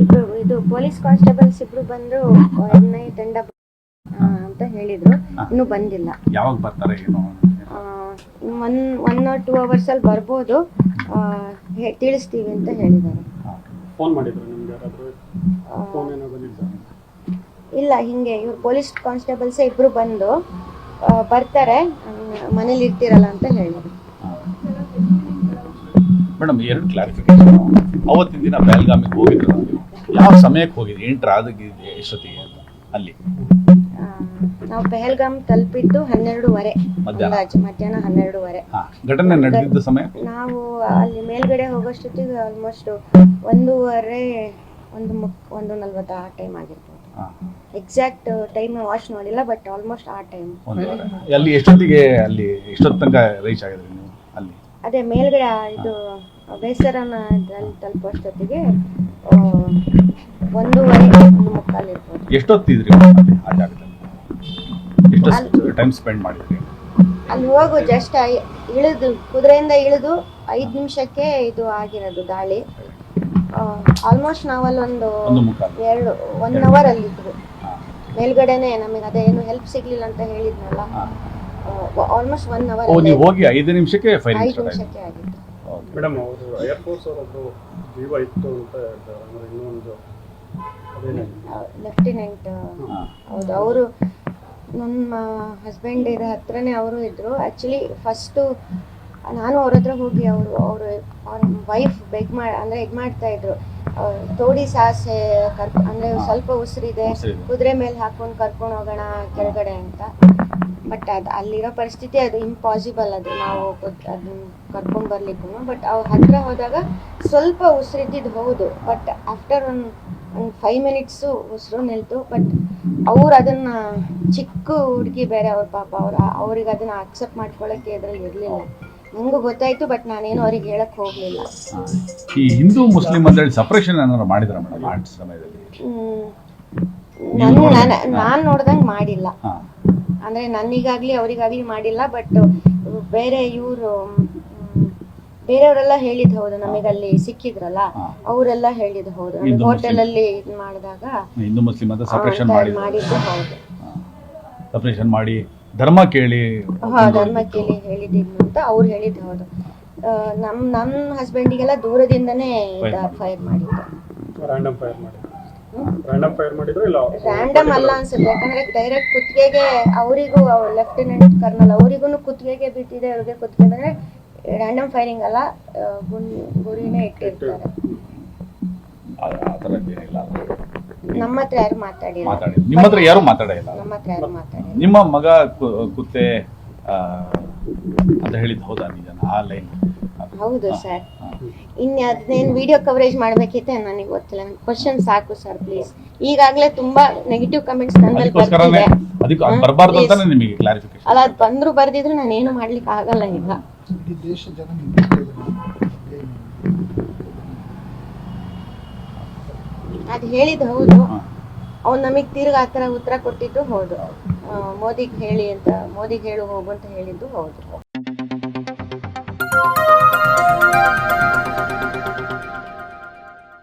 ಇಬ್ರು ಇದು police constables ಇಬ್ರು ಬಂದ್ರು ತಂಡ ಅಂತ ಹೇಳಿದ್ರು. ಇನ್ನು ಬಂದಿಲ್ಲ. ಯಾವಾಗ ಬರ್ತಾರೆ ಏನು? One one or two hours ಅಲ್ಲಿ ಬರ್ಬೋದು. ಆ, ಹೇ- ತಿಳಿಸ್ತೀವಿ ಅಂತ ಹೇಳಿದ್ದಾರೆ. ಫೋನ್ ಮಾಡಿದ್ರು ನಿಮ್ಗೆ ಯಾರಾದರೂ? ಫೋನ್ ಏನೋ ಬಂದಿದ್ದು ಇಲ್ಲ ಹಿಂಗೆ ಇವ್ರು ಪೊಲೀಸ್ ಕಾನ್ಸ್ಟೇಬಲ್ಸ್ ಇಬ್ರು ಬಂದು ಆ, ಬರ್ತಾರೆ. ಮನೇಲಿ ಇರ್ತೀರಲ್ಲ ಅಂತ ಹೇಳಿದ್ರು. ಮೇಡಮ್ ಎರಡು ಕ್ಲಾರಿಫಿಕೇಶನ್ ಅವತ್ತಿನ ದಿನ ಬೆಳಗಾಮಿಗೆ ಹೋಗಿದ್ರು. ಯಾವ ಸಮಯಕ್ಕೆ ಹೋಗಿದ್ರಿ? ಎಂಟ್ರ ಆದಾಗಿದೆ ಎಷ್ಟೊತ್ತಿಗೆ ಅಂತ? ಅಲ್ಲಿ. ನಾವು ಪೆಹಲ್ಗಾಮ್ ತಲುಪಿದ್ದು ಹನ್ನೆರಡುವರೆ. ಮಧ್ಯಾಹ್ನ. ಅಂದಾಜು ಮಧ್ಯಾಹ್ನ ಹನ್ನೆರಡುವರೆ. ಹಾ ಘಟನೆ ನಡೆದಿದ್ದ ಸಮಯ? ನಾವು ಅಲ್ಲಿ ಮೇಲ್ಗಡೆ ಹೋಗೋಷ್ಟೊತ್ತಿಗೆ ಆಲ್ಮೋಸ್ಟ್ ಒಂದೂವರೆ ಒಂದು ಮುಕ್ ಒಂದು ನಲ್ವತ್ತು ಆ ಟೈಮ್ ಆಗಿರ್ಬೋದು. ಹಾ. ಎಕ್ಸಾಕ್ಟ್ ಟೈಮ್ ವಾಚ್ ನೋಡಿಲ್ಲ ಬಟ್ ಆಲ್ಮೋಸ್ಟ್ ಆ ಟೈಮ್ ಅಲ್ಲಿ ಎಷ್ಟೊತ್ತಿಗೆ ಅಲ್ಲಿ ಎಷ್ಟೊತ್ತು ತನಕ ರೀಚ್ ಆಗಿದ್ರಿ ನೀವು? ಅಲ್ಲಿ. ಅದೇ ಮೇಲ್ಗಡೆ ಇದು ಬೇಸರನ ಇದ್ರಲ್ಲಿ ತಲುಪೋಷ್ಟೊತ್ತಿಗೆ ಒಂದೂವರೆ ಒಂದು ಮುಕ್ಕಾಲು ಇರ್ಬೋದು. ಎಷ್ಟೊತ್ತಿದ್ರಿ ಅಲ್ಲಿ ಆ ಜಾಗದಲ್ಲಿ? ಎಷ್ಟು ಟೈಮ್ ಸ್ಪೆಂಡ್ ಮಾಡಿದ್ರಿ? ಅಲ್ಲಿ ಹೋಗು ಜಸ್ಟ್ ಇಳಿದು ಕುದುರೆಯಿಂದ ಇಳಿದು ಐದು ನಿಮಿಷಕ್ಕೆ ಇದು ಆಗಿರೋದು ದಾಳಿ. ಆಲ್ಮೋಸ್ಟ್ ನಾವಲ್ಲಿ ಒಂದು ಎರಡು ಒನ್ ಅವರ್ ಅಲ್ಲಿ ಇದ್ರು ಮೇಲ್ಗಡೆನೆ ನಮಗೆ ಅದೇನು ಹೆಲ್ಪ್ ಸಿಗ್ಲಿಲ್ಲ ಅಂತ ಹೇಳಿದ್ನಲ್ಲ. ಆಲ್ಮೋಸ್ಟ್ ಒನ್ ಅವರ್ ಓ ನೀವು ಹೋಗಿ ಐದು ನಿಮಿಷಕ್ಕೆ ಫೈರಿಂಗ್ ಐದು ಸ್ಟಾರ್ಟ್ ಆಯ್ತು. ನಿಮಿಷಕ್ಕೆ ಆಗಿತ್ತು ಮೇಡಮ್ ಅವರು ಏರ್ಫೋರ್ಸ್ ಅವರದ್ದು ಜೀವ ಇತ್ತು ಅಂತ ಹೇಳ್ತಾರೆ. ಅಂದ್ರೆ ಇನ್ನೊಂದು ಲೆಫ್ಟಿನೆಂಟ್ ಹೌದು ಅವರು ನಮ್ಮ ಹಸ್ಬೆಂಡ್ ಇರೋ ಹತ್ರನೇ ಅವರು ಇದ್ರು. ಆ್ಯಕ್ಚುಲಿ ಫಸ್ಟು ನಾನು ಅವ್ರ ಹತ್ರ ಹೋಗಿ ಅವರು ಅವರು ಅವ್ರ ವೈಫ್ ಬೆಗ್ ಮಾಡಿ ಅಂದ್ರೆ ಇದು ಮಾಡ್ತಾ ಇದ್ರು. ತೋಡಿ ಸಾಸೆ ಕರ್ ಅಂದರೆ ಸ್ವಲ್ಪ ಉಸಿರಿದೆ ಉಸಿರಿದೆ. ಕುದುರೆ ಮೇಲೆ ಹಾಕೊಂಡು ಕರ್ಕೊಂಡು ಹೋಗೋಣ ಕೆಳಗಡೆ ಅಂತ. ಬಟ್ ಅದು ಅಲ್ಲಿರೋ ಪರಿಸ್ಥಿತಿ ಅದು ಇಂಪಾಸಿಬಲ್ ಅದು. ನಾವು ಅದನ್ನ ಕರ್ಕೊಂಡು ಬರ್ಲಿಕ್ಕೂ ಬಟ್ ಅವ್ರ ಹತ್ರ ಹೋದಾಗ ಸ್ವಲ್ಪ ಉಸಿರಿದ್ದಿದ್ದು ಹೌದು. ಬಟ್ ಆಫ್ಟರ್ ಒನ್ ಒಂದು ಫೈವ್ ಮಿನಿಟ್ಸು ಉಸಿರು ನಿಲ್ತು. ಬಟ್ ಅವ್ರು ಅದನ್ನ ಚಿಕ್ಕ ಹುಡುಗಿ ಬೇರೆ ಅವ್ರ ಪಾಪ. ಅವ್ರ ಅವ್ರಿಗೆ ಅದನ್ನ ಅಕ್ಸೆಪ್ಟ್ ಮಾಡ್ಕೊಳ್ಳೋಕ್ಕೆ ಇದ್ರಲ್ಲಿ ಇರಲಿಲ್ಲ. ನಂಗೂ ಗೊತ್ತಾಯ್ತು ಬಟ್ ನಾನೇನು ಅವ್ರಿಗೆ ಹೇಳಕ್ ಹೋಗ್ಲಿಲ್ಲ. ಈ ಹಿಂದೂ ಮುಸ್ಲಿಂ ಅಂತ ಹೇಳಿ ಸಪ್ರೇಷನ್ ಏನಾದ್ರು ಮಾಡಿದ್ರ ಮೇಡಮ್ ಆ ಸಮಯದಲ್ಲಿ. ನಾನು ನೋಡ್ದಂಗೆ ಮಾಡಿಲ್ಲ. ಅಂದ್ರೆ ನನಿಗಾಗ್ಲಿ ಅವರಿಗಾಗ್ಲಿ ಮಾಡಿಲ್ಲ ಬಟ್ ಬೇರೆ ಇವರು ಬೇರೆಯವರೆಲ್ಲ ಹೇಳಿದ್ ಹೌದು ನಮಗಲ್ಲಿ ಸಿಕ್ಕಿದ್ರಲ್ಲ ಹಾ. ಅವರೆಲ್ಲ ಹೇಳಿದ್ ಹೌದು. ಹೋಟೆಲ್ ಅಲ್ಲಿ ಇದ್ ಮಾಡಿದಾಗ ಹಿಂದೂ ಮುಸ್ಲಿಂ ಅಂತ ಸಪ್ರೇಷನ್ ಮಾಡಿದ್ದು ಹೌದು. ಸಪ್ರೇಷನ್ ಮಾಡಿ ಧರ್ಮ ಕೇಳಿ ಹಾ ಧರ್ಮ ಕೇಳಿ ಅಂತ ಅವ್ರು ಹೇಳಿದ್ ಹೌದು. ಆ, ನಮ್ ನಮ್ ಹಸ್ಬೆಂಡಿಗೆಲ್ಲ ದೂರದಿಂದನೇ ಫೈರ್ ಮಾಡಿದ್ದು. ರ್ಯಾಂಡಮ್ ಫೈರ್ ಮಾಡಿದ್ರು ರ್ಯಾಂಡಮ್ ಫೈರ್ ಮಾಡಿದ್ರು ಇಲ್ಲ? ರ್ಯಾಂಡಮ್ ಅಲ್ಲ ಅನ್ಸುತ್ತೆ ಯಾಕಂದ್ರೆ ಡೈರೆಕ್ಟ್ ಕುತ್ತಿಗೆಗೆ ಅವರಿಗೂ ಲೆಫ್ಟಿನೆಂಟ್ ಕರ್ನಲ್ ಅವರಿಗೂ ಕುತ್ತಿಗೆಗೆ ಬಿಟ್ಟಿದೆ ಅವ್ರಿಗೆ ಕುತ್ತಿಗೆ ಅಂದ್ರೆ ರ್ಯಾಂಡಮ್ ಫೈರಿಂಗ್ ಅಲ್ಲ ಗುರಿನೇ ಇಟ್ಟಿರ್ತಾರೆ. ನಮ್ಮ ಹತ್ರ ಯಾರು ಮಾತಾಡಿಲ್ಲ. ಮಾತಾಡಿ ನಿಮ್ಮ ಹತ್ರ ಯಾರು ಮಾತಾಡಿಲ್ಲ ನಮ್ಮ ಹತ್ರ ಯಾರು ಮಾತಾಡಿಲ್ಲ. ನಿಮ್ಮ ಮಗ ಕುತ್ತೆ ಅಂತ ಹೇಳಿದ್ ಹೌದಾ ನಿಜನ? ಆ ಲೈನ್ ಹೌದು ಸರ್ ಇನ್ ಅದೇನು ವಿಡಿಯೋ ಕವರೇಜ್ ಮಾಡ್ಬೇಕಿತ್ತೆ ನನಗೆ ಗೊತ್ತಿಲ್ಲ. ಕ್ವಶನ್ ಸಾಕು ಸರ್ ಪ್ಲೀಸ್ ಈಗಾಗಲೇ ತುಂಬಾ ನೆಗೆಟಿವ್ ಕಮೆಂಟ್ಸ್ ನನ್ನ ಮೇಲೆ ಬರ್ತಿದೆ ಅದಕ್ಕೆ ಅದು ಬರಬಾರ್ದು ಅಂತಾನೆ ನಿಮಗೆ ಕ್ಲಾರಿಫಿಕೇಶನ್ ಅಲ್ಲ ಅದು ಬಂದ್ರು ಬರ್ದಿದ್ರು ನಾನು ಏನು ಮಾಡ್ಲಿಕ್ಕೆ ಆಗಲ್ಲ ಈಗ. ಇಡೀ ದೇಶ ಜನ ನಿಂತಿದ್ದಾರೆ ಅದು ಹೇಳಿದ್ ಹೌದು. ಅವ್ನು ನಮಗೆ ತಿರ್ಗಿ ಆ ಥರ ಉತ್ತರ ಕೊಟ್ಟಿದ್ದು ಹೌದು. ಮೋದಿಗೆ ಹೇಳಿ ಅಂತ ಮೋದಿಗೆ ಹೇಳು ಹೋಗು ಅಂತ ಹೇಳಿದ್ದು ಹೌದು.